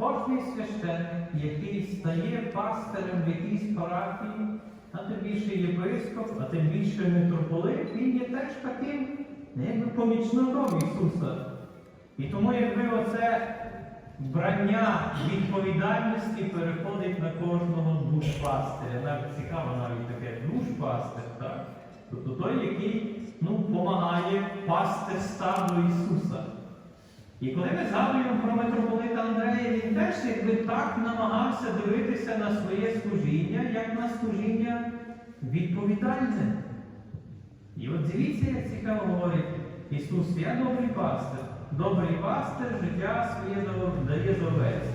кожний священник, який стає пастирем в якійсь парафії, а тим більше єпископ, а тим більше митрополит, він є теж таким якби помічником Ісуса. І тому, якби оце брання відповідальності переходить на кожного душпастиря. Навіть цікаво навіть таке душпастир, так? Тобто той, який ну, допомагає пасти стаду Ісуса. І коли ми згадуємо про митрополита Андрея, він теж якби так намагався дивитися на своє служіння, як на служіння відповідальне. І от дивіться, як цікаво говорить Ісус, я добрий пастир. Добрий пастир життя своє дає за овець.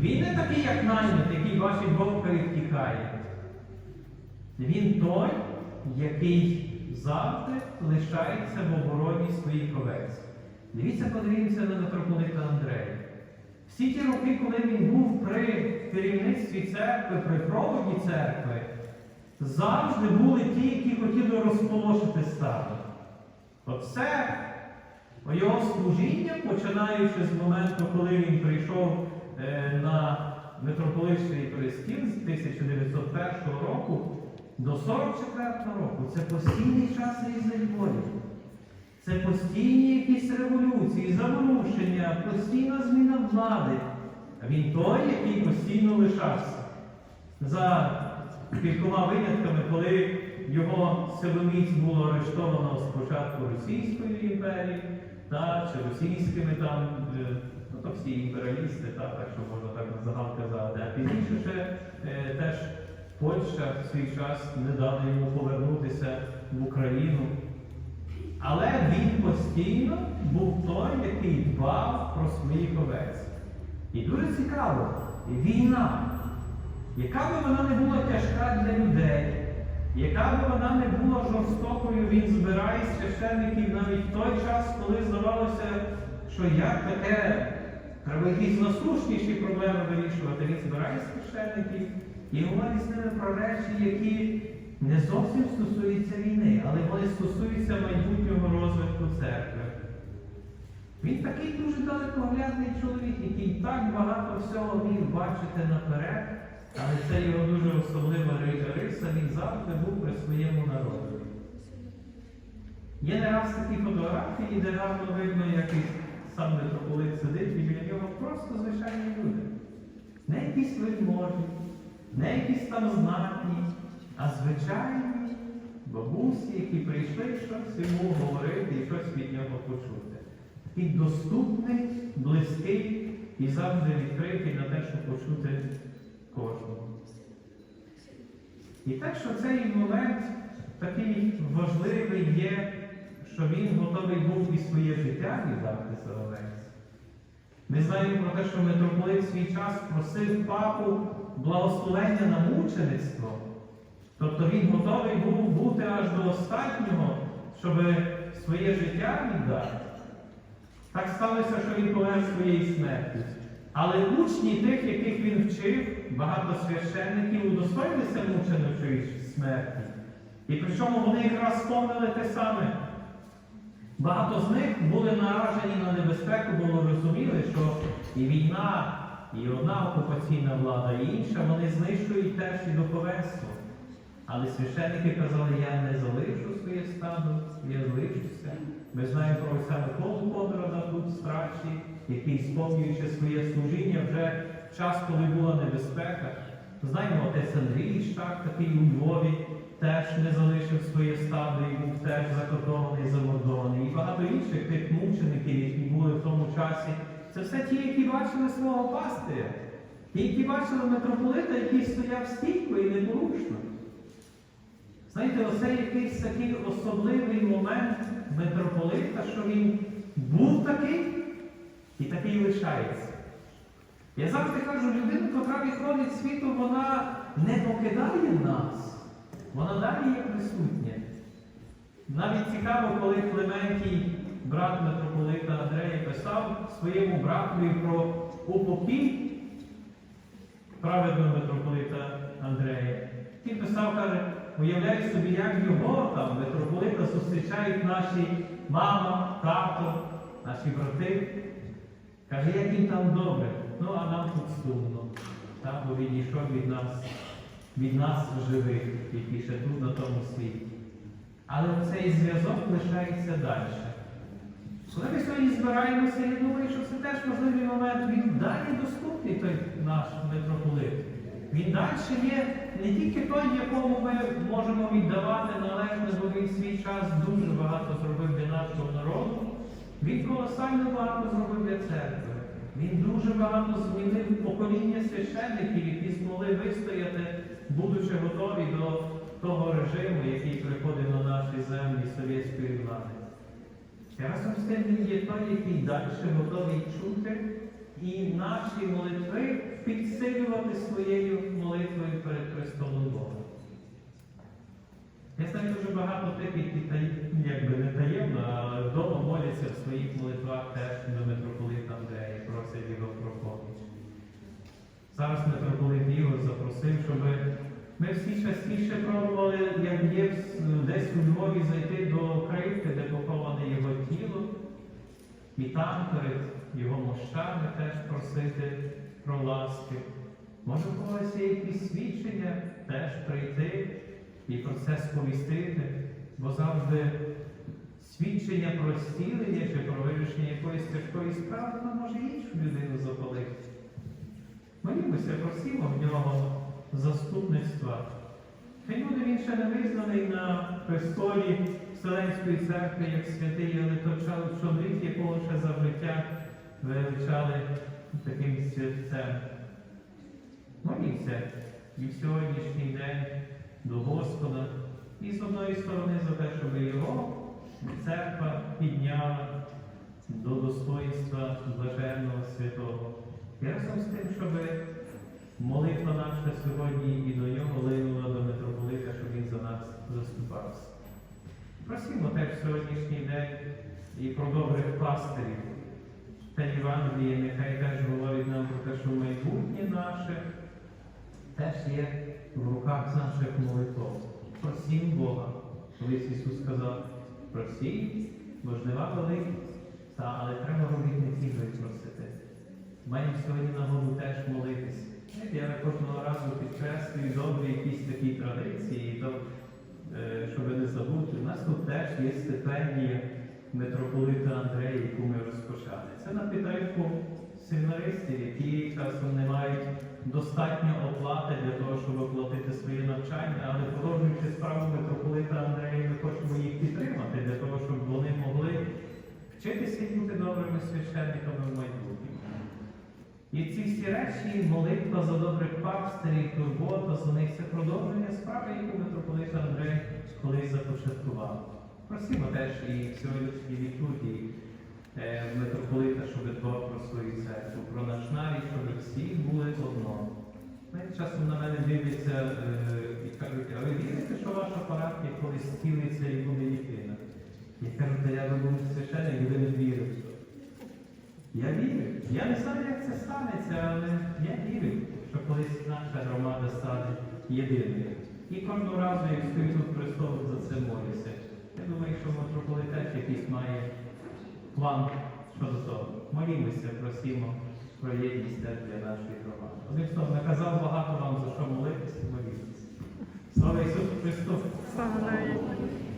Він не такий, як наймит, який бачить вовка і втікає. Він той, який завжди лишається в обороні своїх овець. Дивіться, подивімося на митрополита Андрея. Всі ті роки, коли він був при керівництві церкви, при проводі церкви, завжди були ті, які хотіли розполошити стадо. Оце його служіння, починаючи з моменту, коли він прийшов е, на митрополитський престіл з 1901 року до 44 року, це постійний час різних боїв. Це постійні якісь революції, заворушення, постійна зміна влади. А він той, який постійно лишався. За кількома винятками, коли його силоміць було арештовано спочатку Російською імперією, чи російськими там, е, ну то всі імперіалісти, та, так що можна так загал казати. А пізніше ще е, теж Польща в свій час не дала йому повернутися в Україну. Але він постійно був той, який дбав про своїх овець. І дуже цікаво, війна, яка би вона не була тяжка для людей, яка би вона не була жорстокою, він збирає священників навіть в той час, коли здавалося, що як таке, треба якісь насущніші проблеми вирішувати. Він збирає священників і говорить з ними про речі, які не зовсім стосуються війни, але вони стосуються майбутнього розвитку церкви. Він такий дуже далекоглядний чоловік, який так багато всього міг бачити наперед, але це його дуже особлива риса, він завжди був при своєму народу. Є не раз такі фотографії, де гарно видно, як сам митрополит сидить, і біля нього просто звичайні люди. Не якісь вельможі, не якісь там знатні, а звичайні бабусі, які прийшли щось йому говорити і щось від нього почути. Такий доступний, близький і завжди відкритий на те, щоб почути кожного. І так, що цей момент такий важливий є, що він готовий був і своє життя віддати за овець. Ми знаємо про те, що митрополит свій час просив папу благословення на мучеництво. Тобто він готовий був бути аж до останнього, щоб своє життя віддати. Так сталося, що він помер своєю смертю. Але учні тих, яких він вчив, багато священників удостоїлися мученичої смерті. І причому вони якраз спомнили те саме. Багато з них були наражені на небезпеку, бо розуміли, що і війна, і одна окупаційна влада, і інша, вони знищують теж і духовенство. Але священники казали, я не залишу своє стадо, я залишуся. Ми знаємо про отця Миколу Подрода тут в Страчі, який, сповнюючи своє служіння вже в час, коли була небезпека. Знаємо, отець Андрій Штак, такий у Львові, теж не залишив своє стадо і був теж закотований, замордований. І багато інших тих мучеників, які були в тому часі. Це все ті, які бачили свого пастиря, ті, які бачили митрополита, який стояв стійко і непорушно. Знаєте, оце якийсь такий особливий момент митрополита, що він був такий і такий лишається. Я завжди кажу, людина, яка відходить світу, вона не покидає нас, вона далі є присутня. Навіть цікаво, коли Клементій, брат митрополита Андрея, писав своєму братові про упокій праведного митрополита Андрея. Він писав, каже, уявляй собі, як його там, митрополита, зустрічають наші мама, тато, наші брати. Каже, як їм там добре. Ну, а нам від нас, від нас живих, які ще тут на тому світі. Але цей зв'язок лишається далі. Коли ми сьогодні збираємося, я думаю, що це теж важливий момент. Він далі доступний той наш митрополит. Він далі є не тільки той, якому ми можемо віддавати належне, бо він свій час дуже багато зробив для нашого народу. Він колосально багато зробив для церкви. Він дуже багато змінив покоління священників, які змогли вистояти, будучи готові до того режиму, який приходив на наші землі совєтської влади. Разом з тим він є той, який далі готовий чути і наші молитви підсилювати своєю молитвою перед Христом Богом. Я знаю дуже багато тих, які якби не таємно, але вдома моляться в своїх молитвах теж до митрополита Андрея, просять його про поміч. Зараз митрополит Ігор запросив, щоб ми всі частіше пробували, як є десь у Львові зайти до крипти, де поховане його тіло, і там перед його мощами теж просити про ласки. Може, у когось є якісь свідчення, теж прийти і про це сповістити, бо завжди свідчення про зцілення чи про вирішення якоїсь тяжкої справи, воно може іншу людину запалити. Молімося, просимо в нього заступництва. Хай буде він ще не визнаний на престолі Вселенської церкви як святий, але то чол- чоловік, якого ще за життя величали таким святцем. Молімося і в сьогоднішній день до Господа. І з одної сторони за те, щоб його церква підняла до достоїнства блаженного святого. І разом з тим, щоб молитва наша сьогодні і до нього линула до митрополита, щоб він за нас заступався. Просимо теж сьогоднішній день і про добрих пастирів. Та Євангеліє нехай теж говорить нам про те, що майбутнє наше теж є в руках наших молитв. Просім Бога. Колись Ісус сказав, просіть, бо жнива великі, та, але треба робити не тільки просити. Маємо сьогодні нагоду теж молитись. Я кожного разу підкреслюю добрі якісь такі традиції, то, е, щоб не забути, у нас тут теж є стипендія митрополита Андрея, яку ми розпочали. Це на підтримку семінаристів, які часом не мають достатньо оплати для того, щоб оплатити своє навчання, але продовжуючи справу митрополита Андрея, ми хочемо їх підтримати для того, щоб вони могли вчитися і бути добрими священниками в майбутньому. І ці всі речі, молитва за добрих пастирів, турбота за них це продовження справи, яку митрополит Андрей колись започаткував. Просимо теж і сьогоднішній літургії митрополита, щоб дбав про свою церкву, про наш навіть, щоб всі були одно. Знаєте, часом на мене дивляться е, і кажуть, а ви вірите, що ваша парафія колись стілиться і буде єдина? Я кажу, та я був священник, і ви не вірите. Я вірю. Я не знаю, як це станеться, але я вірю, що колись наша громада стане єдиною. І кожного разу, як стою тут Христос, за це молюся. Я думаю, що митрополит теж якийсь має план щодо того. Молімося, просимо про єдність для нашої громади. Одним словом, наказав багато вам за що молитися, молітися. Слава Ісусу Христу! Слава.